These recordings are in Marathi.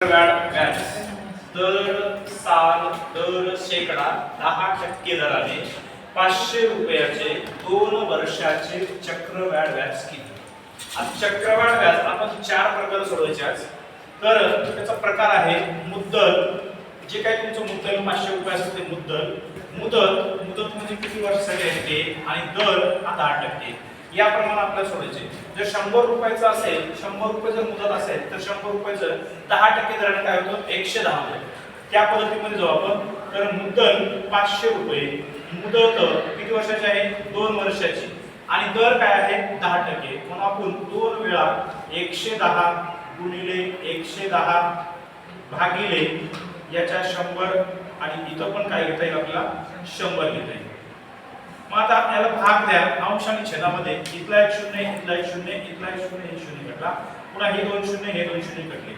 व्याज दर साल दर शेकडा दहा टक्के दराने पाचशे रुपयाचे दोन वर्षाचे चक्रवाढ व्याज किती आज चक्रवाढ व्याज आपण चार प्रकार सोडवायचे आज. तर त्याचा प्रकार आहे मुद्दल. जे काही तुमचं मुद्दल पाचशे रुपये असतं ते मुद्दल. मुदत मुदत म्हणजे किती वर्षासाठी आहे ते? आणि दर हा दहा टक्के. याप्रमाणे आपल्याला सोडायचे. जर शंभर रुपयाचं असेल शंभर रुपये जर मुदत असेल तर शंभर रुपयाचं दहा टक्के दराने काय होतं? एकशे दहा रुपये त्या पद्धतीमध्ये जाऊ आपण. तर मुद्दल पाचशे रुपये. मुदत किती वर्षाची आहे? दोन वर्षाची. आणि दर काय आहे? दहा टक्के. म्हणून आपण दोन वेळा एकशे दहा गुणिले एकशे दहा भागिले याच्या शंभर आणि इथं पण काय घेता येईल आपल्याला? शंभर घेता येईल. मग आता आपल्याला भाग द्या. अंश आणि छेदामध्ये इथला एक शून्य इथला एक शून्य इथला एक शून्य हे शून्य कटला पुन्हा हे दोन शून्य हे दोन शून्य कटले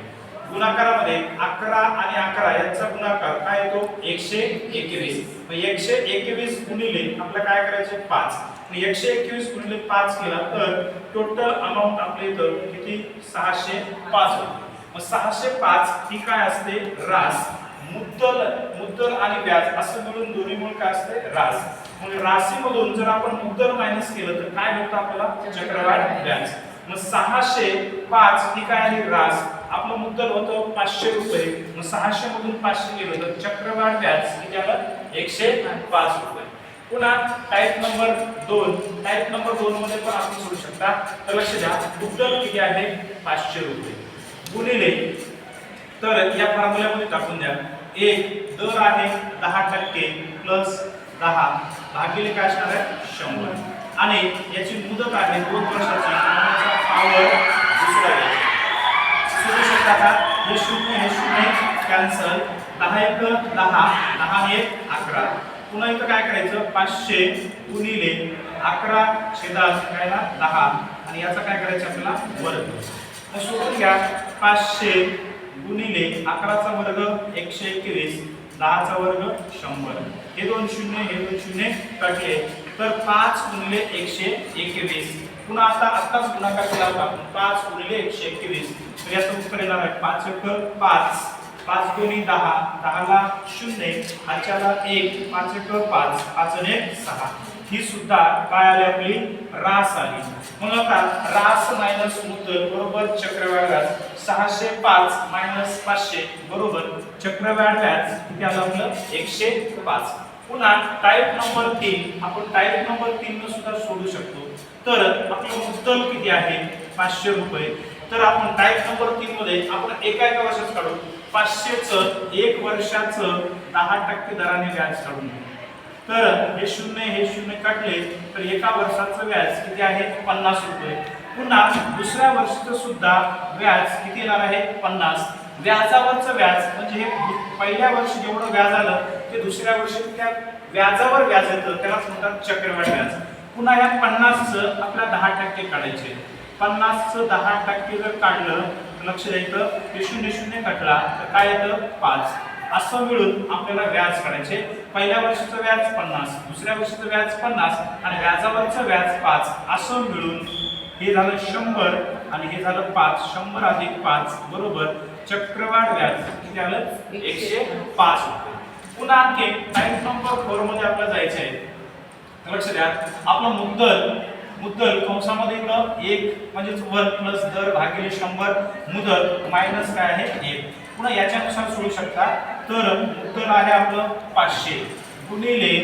गुणाकारामध्ये अकरा आणि अकरा यांचा गुणाकार काय येतो? एकशे एकवीस. मग एकशे एकवीस गुणिले आपलं काय करायचे? पाच. एकशे एकवीस गुणिले पाच केला तर टोटल अमाऊंट आपल्या इथं किती? सहाशे पाच होतो. मग सहाशे पाच ही काय असते? रास मुद्दल मुद्दल आणि व्याज असं मिळून दोन्ही मूळ काय असते? रास मग राशीमधून जर आपण मुद्दल मायनस केलं तर काय भेटतं आपल्याला? चक्रवाढ व्याज. मग सहाशे पाच ही काय आहे? रास. आपलं मुद्दल होतं पाचशे रुपये. मग सहाशे मधून पाचशे गेलं तर चक्रवाढ व्याज किती आलं एकशे पाच रुपये. पुन्हा टाईप नंबर दोन. टाईप नंबर दोन मध्ये पण आपण सोडू शकता. तर लक्ष द्या मुद्दल किती आहे? पाचशे रुपये. गुणिले तर या फॉर्म्युल्यामध्ये टाकून द्या. एक दर आहे दहा टक्के प्लस दहा भागिले काय असणार आहे? शंभर. आणि याची मुदत आहे दोन वर्षाची. पावर दुसरा घ्यायचा. सोडू शकता का? हे शून्य हे शून्य कॅन्सल दहा एक दहा. दहा एक अकरा. पुन्हा इथं काय करायचं? पाचशे गुणिले अकरा छेदात काय ना दहा. आणि याचा काय करायचं आपल्याला? वर्ग. मग सोडून घ्या. पाचशे गुणिले अकराचा वर्ग एकशे एकवीस. दहाचा वर्ग शंभर. हे दोन शून्य हे दोन शून्य कटले. तर पाच गुणले एकशे एकवीस. पुन्हा आता आत्ताच गुणाकार केला होता. आपण पाच गुणले एकशे एकवीस. तर याचं उत्तर येणार आहे. पाच एक पाच. पाच दोन्ही दहा. दहाला शून्य. हाच्याला एक. पाच एक पाच. पाच एक सहा. ही सुद्धा काय आली आपली? रास आली. मग आता रास मायनस मुद्दल बरोबर चक्रवाढ व्याज सहाशे पाच मायनस पाचशे बरोबर चक्रवाढ व्याज किती आलं आपलं? एकशे पाच. पुन्हा टाईप नंबर तीन आपण टाईप नंबर तीन न सुद्धा सोडू शकतो. तर आपलं मुद्दल किती आहे? पाचशे रुपये. तर आपण टाईप नंबर तीन मध्ये आपण एका एका वर्षात काढू. पाचशेच एक वर्षाचं दहा टक्के दराने व्याज काढून घेऊ. तर हे शून्य हे शून्य काढले तर एका वर्षाचं व्याज किती आहे? पन्नास रुपये. पुन्हा दुसऱ्या वर्षाचं सुद्धा व्याज किती येणार आहे? पन्नास. व्याजावरचं व्याज म्हणजे हे पहिल्या वर्षी जेवढं व्याज आलं ते दुसऱ्या वर्षी त्या व्याजावर व्याज येतं. त्यालाच म्हणतात चक्रवाढ व्याज. पुन्हा या पन्नासचं आपल्या दहा टक्के काढायचे. पन्नासचं दहा टक्के जर काढलं लक्ष द्यायचं ते शून्य शून्य काढला तर काय येतं? पाच. असं मिळून आपल्याला व्याज काढायचे. पहिल्या वर्षीचं व्याज पन्नास दुसऱ्या वर्षीचं व्याज पन्नास आणि व्याजावरचं व्याज पाच. असं मिळून हे झालं शंभर आणि हे झालं पाच. शंभर अधिक पाच बरोबर चक्रवाढ व्याज किती आलं? एकशे पाच रुपये. पुन्हा आणखी टाइम नंबर फोरमध्ये आपल्याला जायचं आहे लक्ष द्या. आपलं मुद्दल मुद्दल कंसामध्ये इकडं एक म्हणजेच वन प्लस दर भागिले शंभर मुदत मायनस काय आहे? एक. पुन्हा याच्यानुसार सोडू शकता. तर मुद्दल आहे आपलं पाचशे. गुणिले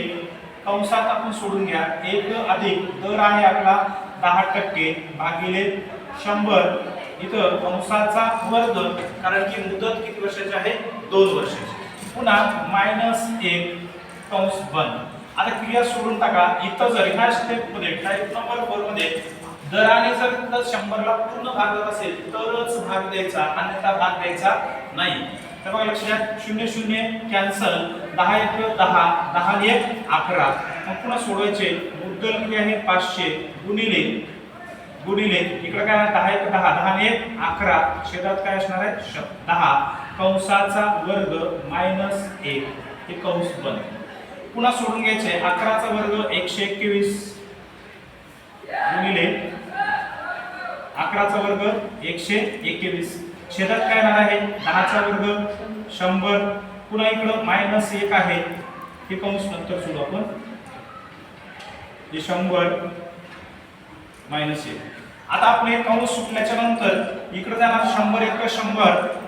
कंसात आपण सोडून घ्या. एक अधिक दर आहे आपला दहा टक्के भागिले शंभर. इथं कंसाचा वर्ग कारण की मुदत किती वर्षाची आहे? दोन वर्षाची. पुन्हा मायनस एक कंस बंद. आता क्रिया सोडून टाका. इथं जर ह्या स्टेपमध्ये टाईप नंबर फोरमध्ये दराने जर शंभरला पूर्ण भाग जात असेल तरच भाग द्यायचा अन्यथा भाग द्यायचा नाही. तर बघा लक्ष द्या शून्य शून्य कॅन्सल दहा एक दहा दहा एक अकरा. मग पुन्हा सोडवायचे. मुद्दल किती आहे? पाचशे. गुणिले गुणिले. इकडे काय दहा एक दहा. दहा एक अकरा. छेदात काय असणार आहे? श- दहा. कंसाचा वर्ग मायनस एक. हे कंस बंद पुन्हा सोडून घ्यायचे. अकराचा वर्ग एकशे एकवीस. गुणिले अकराचा वर्ग एकशे एकवीस. छेदात काय येणार आहे? दहाचा वर्ग शंभर. पुन्हा इकडं मायनस एक आहे. हे कंस नंतर सोडू आपण. हे शंभर मायनस एक. आता आपण कंस सुटल्याच्या नंतर इकडे जाणार शंभर एक शंभर.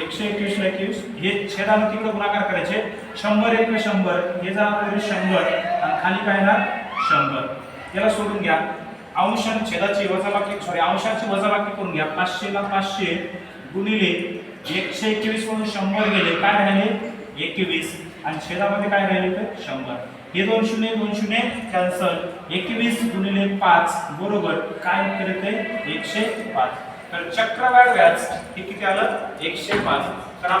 एकशे एकवीस एकवीस. हे छेदानं तिकडे गुणाकार करायचे शंभर एक शंभर. हे जाणार शंभर आणि खाली काय येणार? शंभर. याला सोडून घ्या. अंश छेदाची वजाबाकी सॉरी अंशाची वजाबाकी करून घ्या. पाचशेला पाचशे गुणिले एकशे एकवीस म्हणून शंभर गेले. काय राहिले? एकवीस. आणि छेदामध्ये काय राहिले तर? शंभर. हे दोन शून्य दोन शून्य कॅन्सल एकवीस गुणिले पाच बरोबर. काय उत्तर येते एकशे पाच. तर चक्रवाढ व्याज हे किती आलं? एकशे पाच.